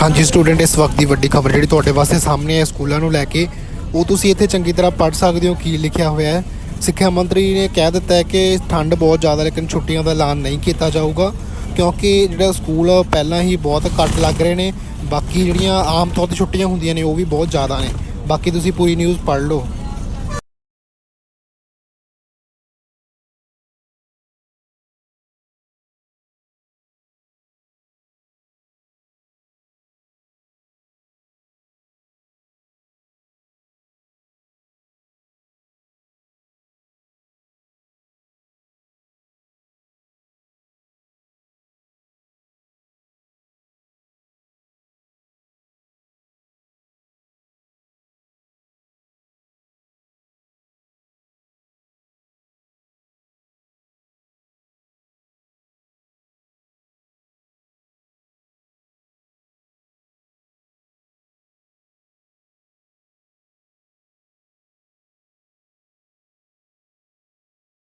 ਹਾਂਜੀ ਸਟੂਡੈਂਟ ਇਸ ਵਕਤ ਦੀ ਵੱਡੀ ਖਬਰ ਜਿਹੜੀ ਤੁਹਾਡੇ ਵਾਸਤੇ ਸਾਹਮਣੇ ਹੈ ਸਕੂਲਾਂ ਨੂੰ ਲੈ ਕੇ, ਉਹ ਤੁਸੀਂ ਇੱਥੇ ਚੰਗੀ ਤਰ੍ਹਾਂ ਪੜ੍ਹ ਸਕਦੇ ਹੋ, ਕੀ ਲਿਖਿਆ ਹੋਇਆ ਹੈ। ਸਿੱਖਿਆ ਮੰਤਰੀ ਨੇ ਕਹਿ ਦਿੱਤਾ ਹੈ ਕਿ ਠੰਡ ਬਹੁਤ ਜ਼ਿਆਦਾ, ਲੇਕਿਨ ਛੁੱਟੀਆਂ ਦਾ ਐਲਾਨ ਨਹੀਂ ਕੀਤਾ ਜਾਊਗਾ, ਕਿਉਂਕਿ ਜਿਹੜਾ ਸਕੂਲ ਪਹਿਲਾਂ ਹੀ ਬਹੁਤ ਘੱਟ ਲੱਗ ਰਹੇ ਨੇ, ਬਾਕੀ ਜਿਹੜੀਆਂ ਆਮ ਤੌਰ ਤੇ ਛੁੱਟੀਆਂ ਹੁੰਦੀਆਂ ਨੇ, ਉਹ ਵੀ ਬਹੁਤ ਜ਼ਿਆਦਾ ਨੇ। ਬਾਕੀ ਤੁਸੀਂ ਪੂਰੀ ਨਿਊਜ਼ ਪੜ੍ਹ ਲਓ।